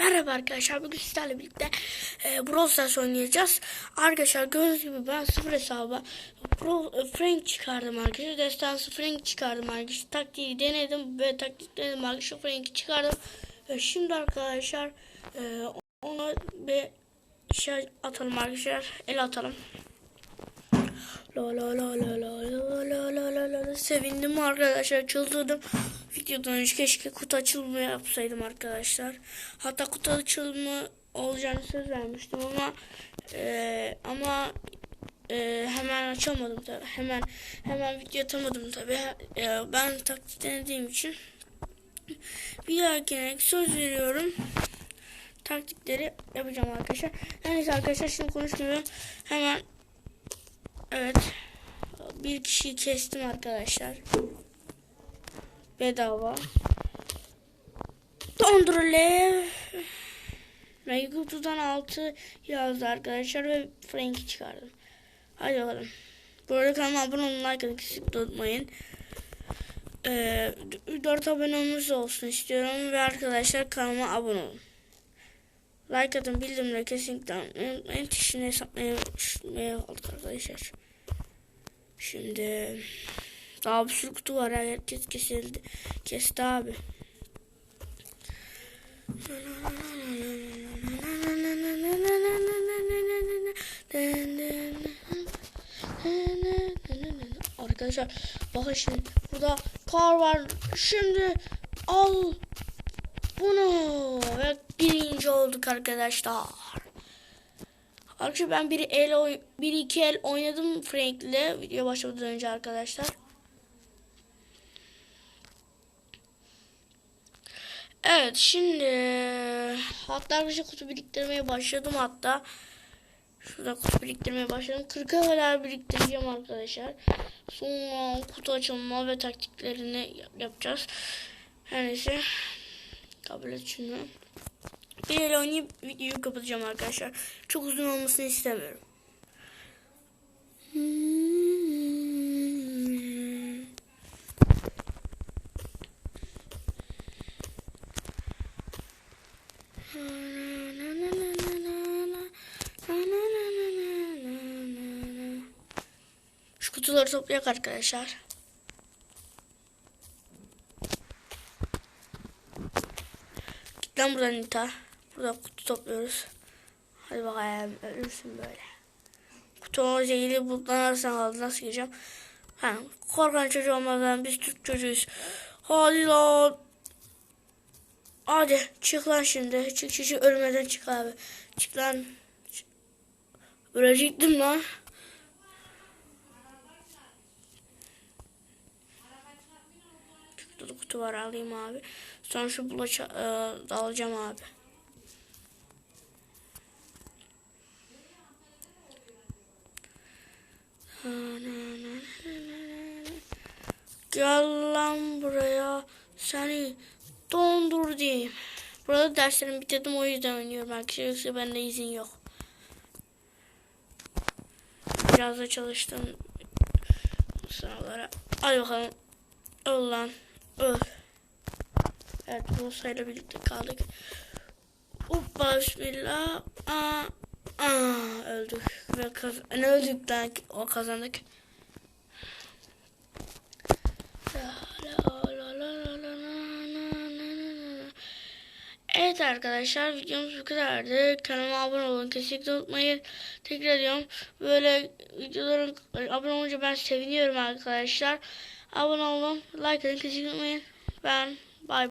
Merhaba arkadaşlar bugün sizlerle birlikte e, Brawl Stars oynayacağız. Arkadaşlar gördüğünüz gibi ben sıfır hesaba Pro, e, Frank çıkardım arkadaşlar. Destansı Frank çıkardım arkadaşlar. Taktiği denedim ve taktik denedim arkadaşlar. Frank'i çıkardım. Ve şimdi arkadaşlar e, ona bir şey atalım arkadaşlar. El atalım. La la la la la la la la la la sevindim arkadaşlar çıldırdım videodan önce keşke kutu açılımı yapsaydım arkadaşlar. Hatta kutu açılımı olacağını söz vermiştim ama e, ama e, hemen açamadım tabi hemen hemen video atamadım tabi e, ben taktik denediğim için bir dahakine söz veriyorum. Taktikleri yapacağım arkadaşlar. Neyse arkadaşlar şimdi konuşmuyorum. Hemen Evet. Bir kişiyi kestim arkadaşlar. Bedava. Dondurle. Ve kutudan 6 yazdı arkadaşlar ve Frank'i çıkardım. Hadi bakalım. Bu arada kanalıma abone olun, like atın, kesinlikle unutmayın. Ee, 4 abonemiz olsun istiyorum ve arkadaşlar kanalıma abone olun. Like atın, bildirimleri kesinlikle unutmayın. Tişini hesaplamaya aldık arkadaşlar. Şimdi daha bir kutu var. Herkes kesildi. Kesti abi. Arkadaşlar bakın şimdi burada kar var. Şimdi al bunu ve birinci olduk arkadaşlar. Arkadaşlar ben bir el oy bir iki el oynadım Frank'le video başlamadan önce arkadaşlar. Evet şimdi hatta arkadaşlar kutu biriktirmeye başladım hatta. Şurada kutu biriktirmeye başladım. 40'a kadar biriktireceğim arkadaşlar. Sonra kutu açılma ve taktiklerini yapacağız. Her neyse. Kabul et şunu. Bir el oynayıp videoyu kapatacağım arkadaşlar. Çok uzun olmasını istemiyorum. Şu kutuları toplayak arkadaşlar. Git lan buradan Nita. Burada kutu topluyoruz. Hadi bakalım ölürsün böyle. Kutu zehirli bulutlanırsan aldı nasıl gireceğim? Ha, korkan çocuğu olmadan biz Türk çocuğuyuz. Hadi lan. Hadi çık lan şimdi. Çık çık çık ölmeden çık abi. Çık lan. Çık. Ölecektim lan. Şurada kutu var alayım abi. Sonra şu bulaça e, dalacağım abi. Gel lan buraya. Seni dondur diyeyim. Burada derslerimi bitirdim o yüzden oynuyorum arkadaşlar. Yoksa bende izin yok. Biraz da çalıştım sınavlara. Hadi bakalım. Öl lan. Öl. Evet bu sayıyla birlikte kaldık. Hoppa bismillah. Aa, aa, öldük. Ve kaz ne öldük lan o kazandık. Evet arkadaşlar videomuz bu kadardı. Kanalıma abone olun. Kesinlikle unutmayın. Tekrar ediyorum. Böyle videoların abone olunca ben seviniyorum arkadaşlar. Abone olun. Like edin. Kesinlikle unutmayın. Ben bye.